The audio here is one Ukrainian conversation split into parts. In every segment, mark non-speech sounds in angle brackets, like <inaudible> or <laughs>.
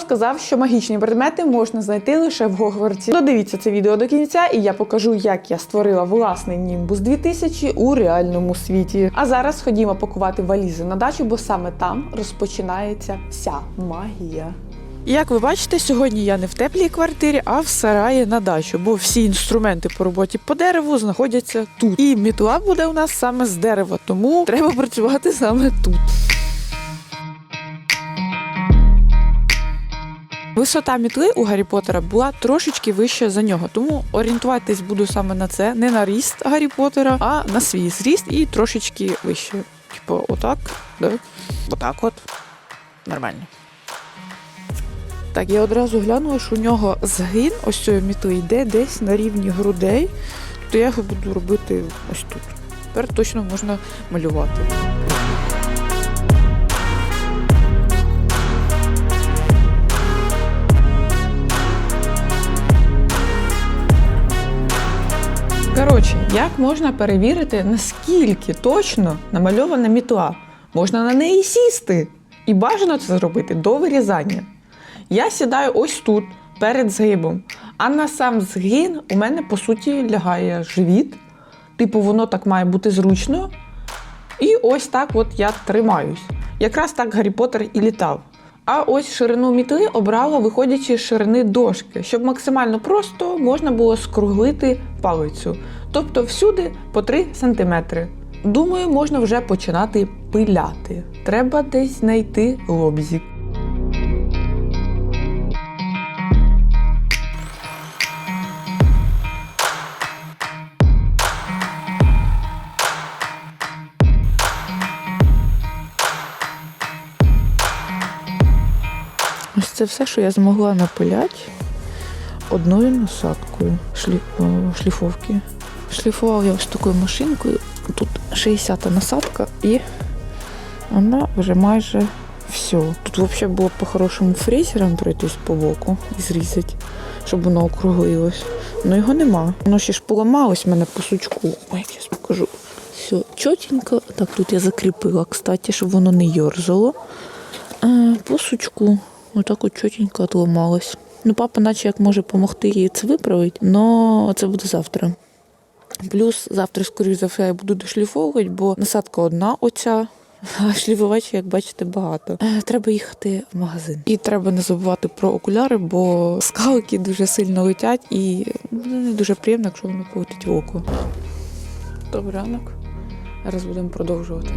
Сказав, що магічні предмети можна знайти лише в Гогвартсі. Додивіться це відео до кінця, і я покажу, як я створила власний Німбус 2000 у реальному світі. А зараз ходімо пакувати валізи на дачу, бо саме там розпочинається вся магія. Як ви бачите, сьогодні я не в теплій квартирі, а в сараї на дачу, бо всі інструменти по роботі по дереву знаходяться тут. І мітла буде у нас саме з дерева, тому треба працювати саме тут. Висота мітли у Гаррі Поттера була трошечки вища за нього, тому орієнтуватись буду саме на це, не на ріст Гаррі Поттера, а на свій зріст і трошечки вище. Типу, отак, да? отак от. Нормально. Так, я одразу глянула, що у нього згин ось цієї мітли йде десь на рівні грудей, то я його буду робити ось тут. Тепер точно можна малювати. Коротше, як можна перевірити, наскільки точно намальована мітла? Можна на неї сісти. І бажано це зробити до вирізання. Я сідаю ось тут, перед згибом. А на сам згин у мене, по суті, лягає живіт. Типу, воно так має бути зручно. І ось так от я тримаюсь. Якраз так Гаррі Поттер і літав. А ось ширину мітли обрала, виходячи з ширини дошки, щоб максимально просто можна було скруглити палицю. Тобто всюди по 3 см. Думаю, можна вже починати пиляти. Треба десь знайти лобзик. Ось це все, що я змогла напиляти одною насадкою шлі... шліфовки. Шліфувала я ось такою машинкою. Тут 60-та насадка і вона вже майже все. Тут взагалі було по-хорошому фрезером пройтись по боку і зрізати, щоб воно округлилось. Ну його нема. Воно ще ж поламалось в мене по сучку. Ой, я покажу. Все чотенько. Так, тут я закріпила, кстати, щоб воно не йорзало. Е, По сучку. Отак от чотенько отламалось. Ну, папа, наче як може допомогти їй це виправити, але це буде завтра. Плюс завтра, скоріш за все, я буду дошліфовувати, бо насадка одна оця, <laughs> а шліфувати, як бачите, багато. Е, Треба їхати в магазин. І треба не забувати про окуляри, бо скалки дуже сильно летять і буде не дуже приємно, якщо воно полетить в око. Добрий ранок. Зараз будемо продовжувати.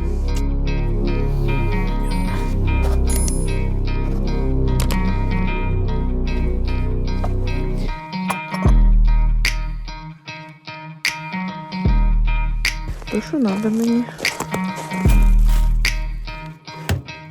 То, що треба мені.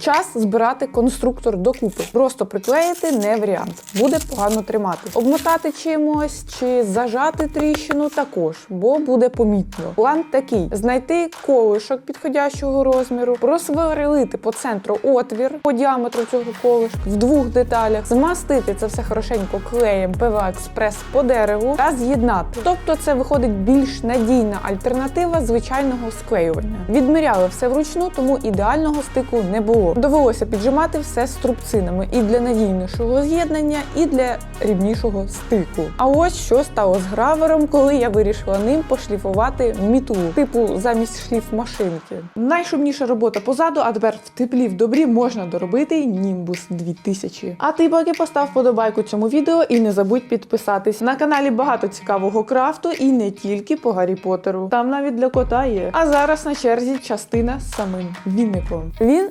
Час збирати конструктор докупи. Просто приклеїти не варіант. Буде погано тримати. Обмотати чимось чи зажати тріщину також, бо буде помітно. План такий: знайти колишок підходящого розміру, просверлити по центру отвір по діаметру цього колишка в двох деталях, змастити це все хорошенько клеєм ПВА Експрес по дереву та з'єднати. Тобто це виходить більш надійна альтернатива звичайного склеювання. Відміряли все вручну, тому ідеального стику не було. Довелося піджимати все струбцинами і для надійнішого з'єднання, і для рівнішого стику. А ось що стало з гравером, коли я вирішила ним пошліфувати мітлу, типу замість шліф машинки. Найшумніша робота позаду, а тепер в теплі в добрі можна доробити Nimbus 2000. А ти поки постав подобайку цьому відео і не забудь підписатись. На каналі багато цікавого крафту і не тільки по Гаррі Поттеру. Там навіть для кота є. А зараз на черзі частина з самим вінником. Він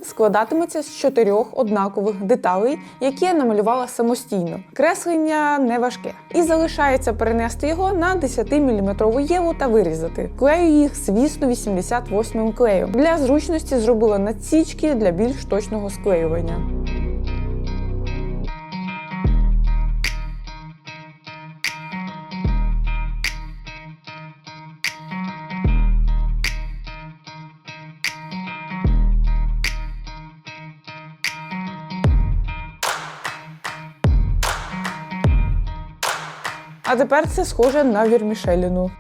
складатиметься з чотирьох однакових деталей, які я намалювала самостійно. Креслення не важке. І залишається перенести його на 10-мм єву та вирізати. Клею їх, звісно, 88 клеєм. Для зручності зробила надсічки для більш точного склеювання. А тепер це схоже на вірмішеліну.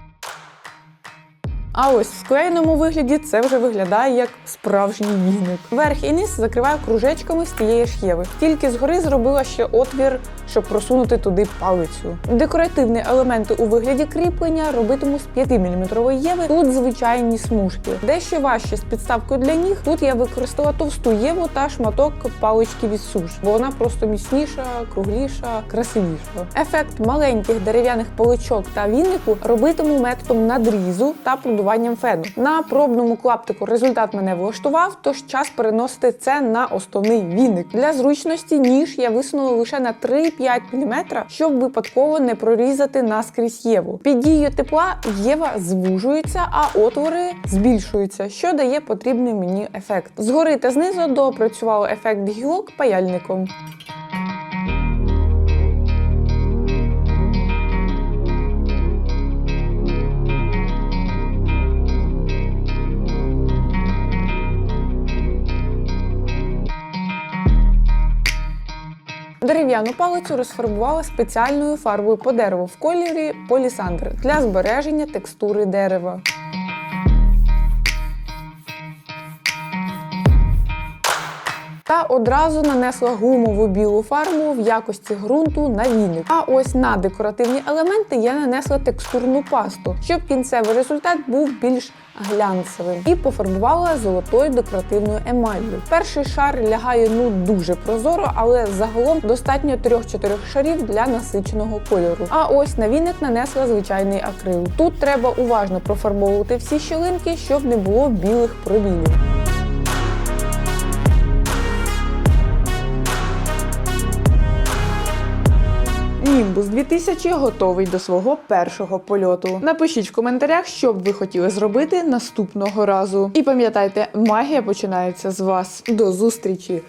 А ось в склеєному вигляді це вже виглядає як справжній віник. Верх і низ закриваю кружечками з тієї ж. Тільки згори зробила ще отвір, щоб просунути туди палицю. Декоративні елементи у вигляді кріплення робитиму з 5-мм єви. Тут звичайні смужки. Дещо важче з підставкою для ніг. Тут я використала товсту єву та шматок палички від суш, бо вона просто міцніша, кругліша, красивіша. Ефект маленьких дерев'яних паличок та вінику робитиму методом надрізу та продуванням фену. На пробному клаптику результат мене влаштував, тож час переносити це на основний віник. Для зручності ніж я висунула лише на 3-5 мм, щоб випадково не прорізати наскрізь єву. Під дією тепла єва звужується, а отвори збільшуються, що дає потрібний мені ефект. Згори та знизу доопрацювала ефект гілок паяльником. Дерев'яну палицю розфарбувала спеціальною фарбою по дереву в кольорі полісандр для збереження текстури дерева. Одразу нанесла гумову білу фарбу в якості ґрунту на віник. А ось на декоративні елементи я нанесла текстурну пасту, щоб кінцевий результат був більш глянцевим. І пофарбувала золотою декоративною емаллю. Перший шар лягає ну дуже прозоро, але загалом достатньо 3-4 шарів для насиченого кольору. А ось на віник нанесла звичайний акрил. Тут треба уважно профарбовувати всі щілинки, щоб не було білих пробілів. Німбус 2000 готовий до свого першого польоту. Напишіть в коментарях, що б ви хотіли зробити наступного разу. І пам'ятайте, магія починається з вас. До зустрічі!